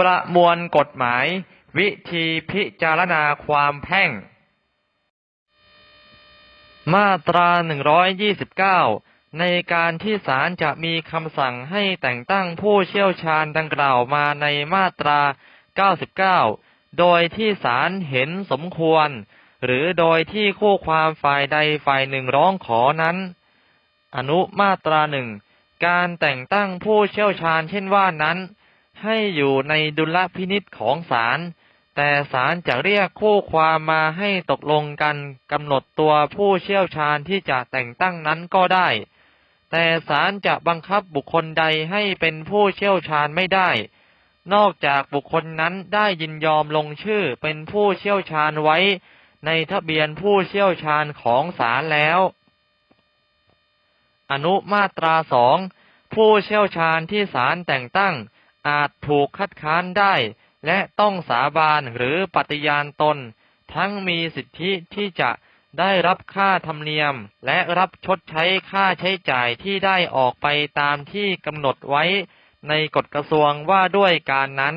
ประมวลกฎหมาย วิธีพิจารณาความแพ่ง มาตรา 129 ในการที่ศาลจะมีคำสั่งให้แต่งตั้งผู้เชี่ยวชาญดังกล่าวมาในมาตรา 99 โดยที่ศาลเห็นสมควร หรือโดยที่คู่ความฝ่ายใดฝ่ายหนึ่งร้องขอนั้น อนุมาตราหนึ่งการแต่งตั้งผู้เชี่ยวชาญเช่นว่านั้น ให้อยู่ในดุลพินิษของศาล แต่ศาลจะเรียกคู่ความมาให้ตกลงกันกำหนดตัวผู้เชี่ยวชาญที่จะแต่งตั้งนั้นก็ได้ แต่ศาลจะบังคับบุคคลใดให้เป็นผู้เชี่ยวชาญไม่ได้ นอกจากบุคคลนั้นได้ยินยอมลงชื่อเป็นผู้เชี่ยวชาญไว้ ในทะเบียนผู้เชี่ยวชาญของศาลแล้ว อนุมาตราสองผู้เชี่ยวชาญที่ศาลแต่งตั้ง อาจถูกคัดค้านได้ และต้องสาบานหรือปฏิญาณตน ทั้งมีสิทธิที่จะได้รับค่าธรรมเนียม และรับชดใช้ค่าใช้จ่ายที่ได้ออกไปตามที่กำหนดไว้ในกฎกระทรวงว่าด้วยการนั้น